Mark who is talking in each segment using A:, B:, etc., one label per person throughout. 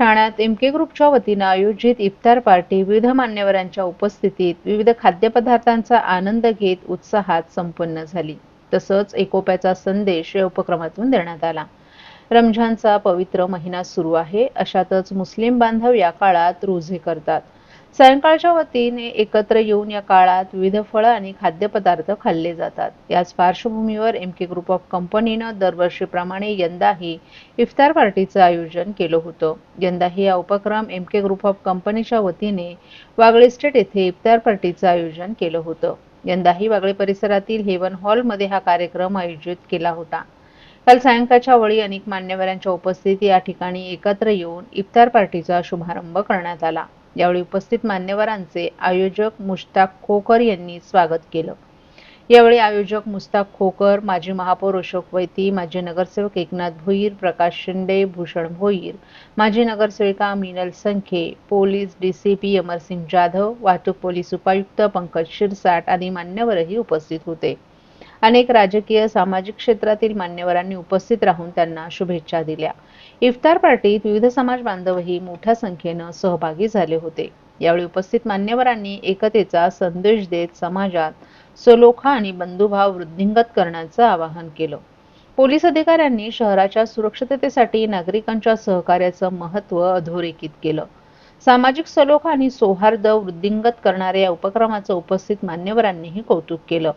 A: ठाण्यात एम के ग्रुपच्या वतीनं आयोजित इफ्तार पार्टी विविध मान्यवरांच्या उपस्थितीत विविध खाद्यपदार्थांचा आनंद घेत उत्साहात संपन्न झाली. तसंच एकोप्याचा संदेश या उपक्रमातून देण्यात आला. रमझानचा पवित्र महिना सुरू आहे. अशातच मुस्लिम बांधव या काळात रोजे करतात. सायंकाळच्या वतीने एकत्र येऊन या काळात विविध फळं आणि खाद्यपदार्थ खाल्ले जातात. याच पार्श्वभूमीवर एम के ग्रुप ऑफ कंपनीनं दरवर्षीप्रमाणे यंदाही इफ्तार पार्टीचं आयोजन केलं होतं. यंदाही हा उपक्रम एम के ग्रुप ऑफ कंपनीच्या वतीने वागळे स्टेट येथे इफ्तार पार्टीचं आयोजन केलं होतं. यंदाही वागळे परिसरातील हेवन हॉलमध्ये हा कार्यक्रम आयोजित केला होता. काल सायंकाळच्या वेळी अनेक मान्यवरांच्या उपस्थिती या ठिकाणी एकत्र येऊन इफ्तार पार्टीचा शुभारंभ करण्यात आला. यावेळी उपस्थित मान्यवरांचे आयोजक मुश्ताक खोकर यांनी स्वागत केलं. यावेळी आयोजक मुस्ताक खोकर माजी महापौर अशोक वैती माजी नगरसेवक एकनाथ भोईर प्रकाश शिंदे भूषण भोईर माजी नगरसेविका मिनल संखे पोलीस डीसीपी अमरसिंग जाधव वाहतूक पोलीस उपायुक्त पंकज शिरसाट आदी मान्यवरही उपस्थित होते. अनेक राजकीय सामाजिक क्षेत्रातील मान्यवरांनी उपस्थित राहून त्यांना शुभेच्छा दिल्या. इफ्तार पार्टीत विविध समाज बांधवही मोठ्या संख्येनं सहभागी झाले होते. यावेळी उपस्थित मान्यवरांनी एकतेचा संदेश देत समाजात सलोखा आणि बंधुभाव वृद्धिंगत करण्याचं आवाहन केलं. पोलीस अधिकाऱ्यांनी शहराच्या सुरक्षिततेसाठी नागरिकांच्या सहकार्याचं महत्त्व अधोरेखित केलं. सामाजिक सलोखा आणि सौहार्द वृद्धिंगत करणाऱ्या या उपक्रमाचं उपस्थित मान्यवरांनीही कौतुक केलं.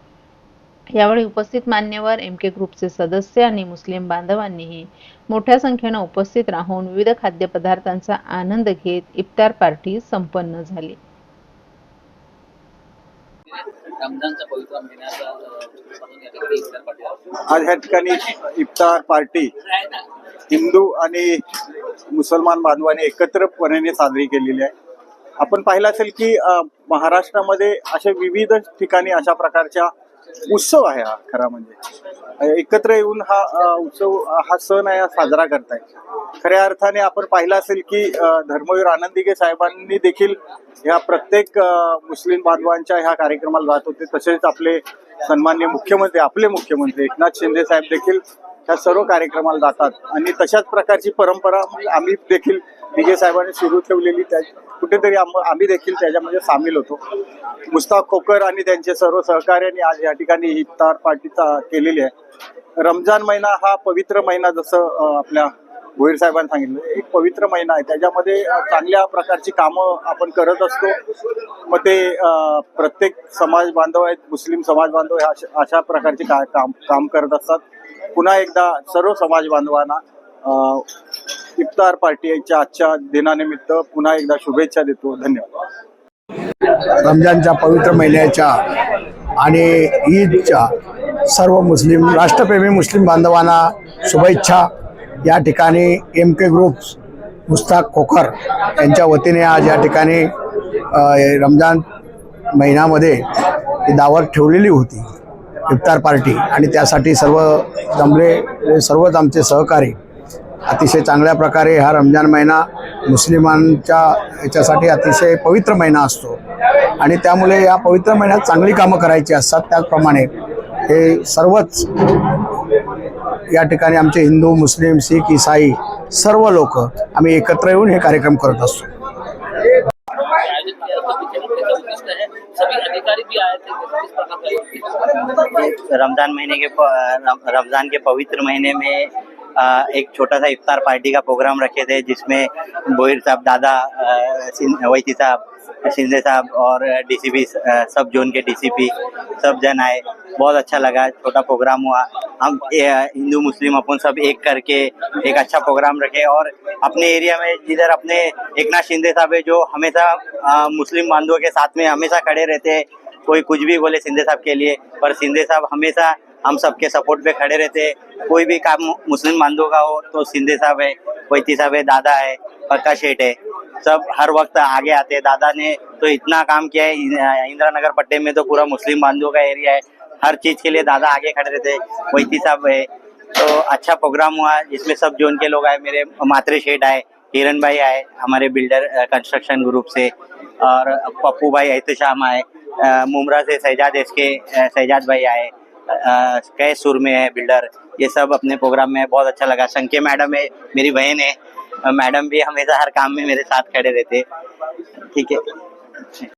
A: यावेळी उपस्थित मान्यवर एम के ग्रुपचे सदस्य आणि मुस्लिम बांधवांनीही मोठ्या संख्येनं उपस्थित राहून विविध खाद्यपदार्थांचा आनंद घेत इफ्तार पार्टी संपन्न झाली.
B: आज ह्या ठिकाणी इफ्तार पार्टी हिंदू आणि मुसलमान बांधवांनी एकत्रपणे साजरी केलेली आहे आपण पाहिलं असेल की महाराष्ट्रामध्ये अशा विविध ठिकाणी अशा प्रकारच्या उत्सव आहे हा खरा म्हणजे. एकत्र येऊन हा उत्सव हा सण आहे हा साजरा करताय. खऱ्या अर्थाने आपण पाहिलं असेल की धर्मवीर आनंदिगे साहेबांनी देखील ह्या प्रत्येक मुस्लिम बांधवांच्या ह्या कार्यक्रमाला जात होते. तसेच आपले सन्मान्य मुख्यमंत्री आपले मुख्यमंत्री एकनाथ शिंदे साहेब देखील ह्या सर्व कार्यक्रमाला जातात. आणि तशाच प्रकारची परंपरा म्हणजे आम्ही देखील विजय साहेबांनी सुरू ठेवलेली त्या कुठेतरी आम्ही देखील त्याच्यामध्ये सामील होतो. मुस्ताक खोकर आणि त्यांचे सर्व सहकार्याने आज या ठिकाणी इफ्तार पार्टीचा केलेली आहे. रमजान महिना हा पवित्र महिना जसं आपल्या भोईर साहेबांनी सांगितलं एक पवित्र महिना आहे. त्याच्यामध्ये चांगल्या प्रकारची कामं आपण करत असतो. मग ते प्रत्येक समाज बांधव आहेत मुस्लिम समाज बांधव हे अशा- अशा प्रकारचे का- काम काम करत असतात. पुन्हा एकदा सर्व समाज बांधवांना इफ्तार पार्टीच्या आजच्या दिनानिमित्त पुन्हा एकदा शुभेच्छा देतो. धन्यवाद.
C: रमजानच्या पवित्र महिन्याच्या आणि ईदच्या सर्व मुस्लिम राष्ट्रप्रेमी मुस्लिम बांधवांना शुभेच्छा. या ठिकाणी M K groups Mushtaq Khokar यांच्या वतीने आज या ठिकाणी रमजान महिन्यामध्ये दावत ठेवलेली होती इफ्तार पार्टी. आणि त्यासाठी सर्व जमले सर्वच आमचे सहकारी अतिशय चांगल्या प्रकारे हा रमजान महिना मुस्लिमांच्या याच्यासाठी अतिशय पवित्र महिना असतो. आणि त्यामुळे या पवित्र महिन्यात चांगली कामं करायची असतात. त्याचप्रमाणे हे सर्वच या ठिकाणी आमचे हिंदू, मुस्लिम शीख इसाई सर्व लोक आम्ही एकत्र कार्यक्रम करत?
D: रमज़ान महीने के रमज़ान के पवित्र महीने में एक छोटा सा इफ्तार पार्टी का प्रोग्राम रखे थे, जिसमें बोहिर साहब, दादा सिं- वैती साहब, शिंदे साहब और डीसीपी सब जोन के डीसीपी सब जन आए बहुत अच्छा लगा, छोटा प्रोग्राम हुआ हम हिंदू, मुस्लिम अपन सब एक करके एक अच्छा प्रोग्राम रखे और अपने एरिया में जिधर अपने एक नाथ शिंदे साहब है, जो हमेशा मुस्लिम बांधवों के साथ में हमेशा खड़े रहते हैं, कोई कुछ भी बोले शिंदे साहब के लिए, पर शिंदे साहब हमेशा हम सबके सपोर्ट पे खड़े रहते हैं। कोई भी काम मुस्लिम बांधव का हो तो शिंदे साहब है वैती साहब है, दादा है पक्का शेठ है, सब हर वक्त आगे आते हैं। दादा ने तो इतना काम किया है इंदिरा नगर पट्टे में तो पूरा मुस्लिम बांधवों का एरिया है। हर चीज़ के लिए दादा आगे खड़े रहते वैती साहब है। तो अच्छा प्रोग्राम हुआ, जिसमें सब जोन के लोग आए, मेरे मात्रे शेठ आए हिरन भाई आए, हमारे बिल्डर कंस्ट्रक्शन ग्रुप से, और पप्पू भाई एहतशाम आए मुमरा से सैजाद एस के सैजाद भाई आए कई सुर में है बिल्डर ये सब अपने प्रोग्राम में बहुत अच्छा लगा। संख्या मैडम है, मेरी बहन है मैडम भी हमेशा हर काम में मेरे साथ खड़े रहते, ठीक है।